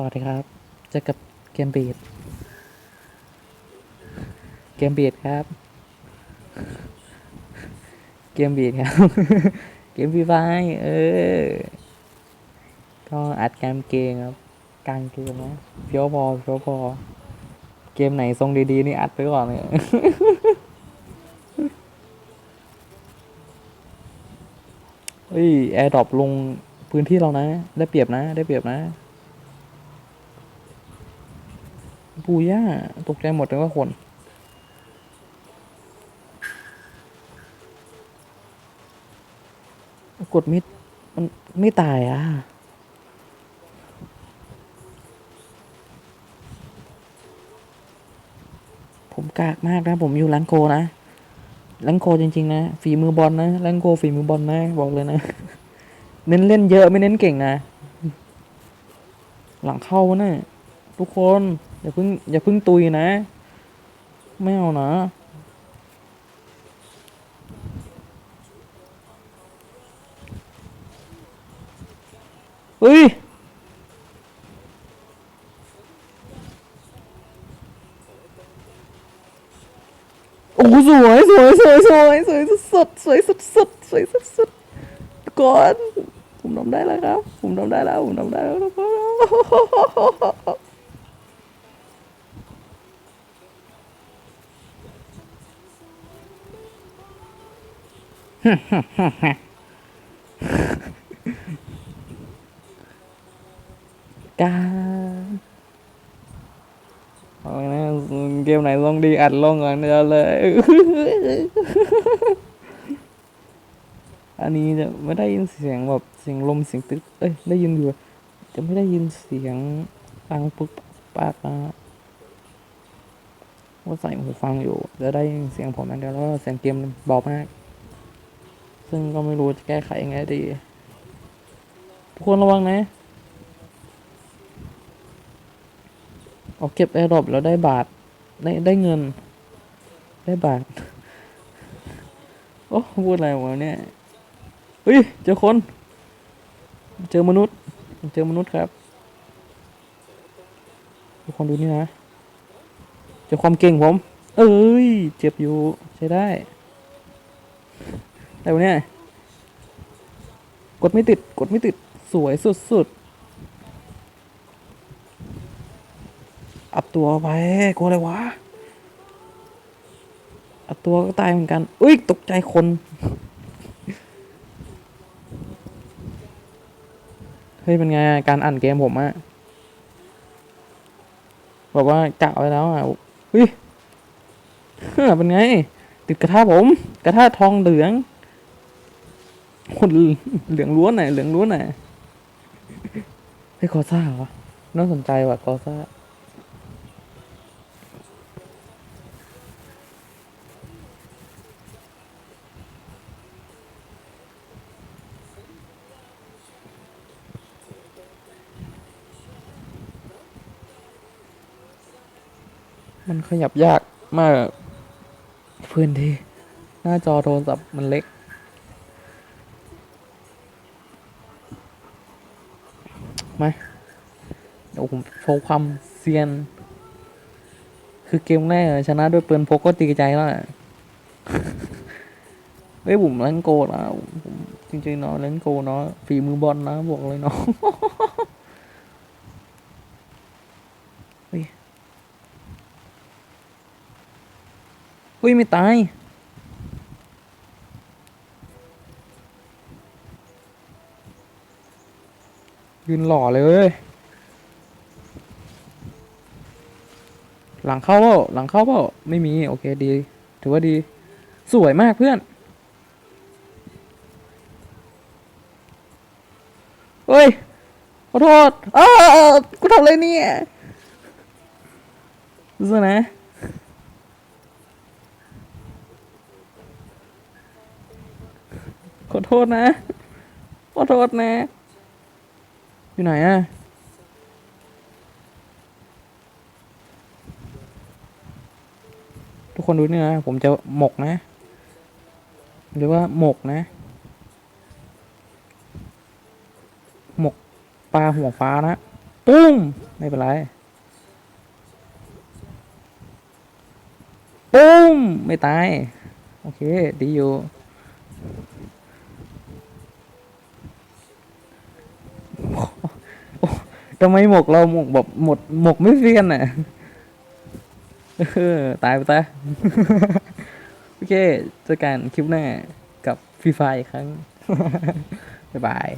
ต่อเลยครับ เจอกับเกมบีดเกมบีดครับ เกมบีดครับ เกมฟรีไฟเออ ก็อัดเกมเกมครับกลางเกมนะเฟี้ยวพอเฟี้ยวพอ เกมไหนทรงดีๆนี่อัดไปก่อนเลยเฮ้ยแอร์ดรอปลงพื้นที่เรานะ ได้เปรียบนะ ได้เปรียบนะ ปูย่าตกใจหมดเลยว่าคน กดมิดมันไม่ตายอะผมกากมากนะ ผมอยู่ลันโกนะลันโกจริง ๆ นะ ฝีมือบอลนะลันโกฝีมือบอลนะ บอกเลยนะ เน้นเล่นเยอะไม่เน้นเก่งนะ หลังเข้านะ ทุกคน อย่าเพิ่งอย่าเพิ่งตุยนะ ไม่เอานะเฮ้ยโอ้สวยสวยสวยสวยสวยสุดสวยสุดๆสวยสุดๆก่อนผมทำได้แล้วครับ ผมทำได้แล้ว ผมทำได้แล้ว การเอานะเกมไหนลงดีอัดลงก่อนเดียวเลย อันนี้จะไม่ได้ยินเสียงแบบเสียงลมเสียงตึกเอ้ยได้ยินอยู่ จะไม่ได้ยินเสียงฟังปึ๊กปากนะว่าใส่หูฟังอยู่จะได้ยินเสียงผมอย่างเดียวแล้วเสียงเกมเบามาก ซึ่งก็ไม่รู้จะแก้ไขยังไงดีทุกคนระวังนะเอาเก็บแอร์ดรอปแล้วได้บาท ได้ได้เงิน ได้บาท โอ้พูดอะไรวะเนี่ยเฮ้ย เจอคน เจอมนุษย์ เจอมนุษย์ครับทุกคนดูนี่นะ เจอความเก่งผม เอ้ย เจ็บอยู่ ใช้ได้ แต่วันเนี้ยกดไม่ติด กดไม่ติด สวยสุดๆ อับตัวไปกลัวอะไรวะ อับตัวก็ตายเหมือนกัน อุ้ย ตกใจคน เฮ้ย เป็นไง การอ่านเกมผมอะบอกว่ากะไว้แล้วอะเฮ้ยเฮ้อเป็นไง ติดกระทะผม กระทะทองเหลือง คนเหลืองล้วนไหนเหลืองล้วนไหนอยเฮ้ยกอซ่าเหรอน่าสนใจว่ะกอซ่ามันขยับยากมาก พื้นที่ หน้าจอโทรศัพท์มันเล็ก มาเดี๋ยวผมโชว์ความเซียน คือเกมแรกชนะด้วยปืนพกก็ตีใจแล้วอะเฮ้ยผมเล่นโกนะผมจริงๆเนาะเล่นโกเนาะฝีมือบอลนะบอกเลยเนาะเฮ้ยอุ้ยไม่ตาย ยืนหล่อเลยเว้ยหลังเข้าเปล่าหลังเข้าเปล่าไม่มี โอเคดี ถือว่าดี สวยมากเพื่อน เฮ้ย ขอโทษอ้าวกูทำอะไรเนี่ยสู้นะ ขอโทษนะ ขอโทษนะ อยู่ไหนอะทุกคนดูนี่นะ ผมจะหมกนะ หรือว่าหมกนะ หมกปลาหัวฟ้านะ ปุ้ม ไม่เป็นไร ปุ้ม ไม่ตาย โอเค ดีอยู่ โอ้ ทำไมหมกเราหมกแบบหมดหมกไม่เฟียนอะเออตายไปตาโอเคเจอกันคลิปหน้ากับฟรีไฟอีกครั้ง บ๊ายบาย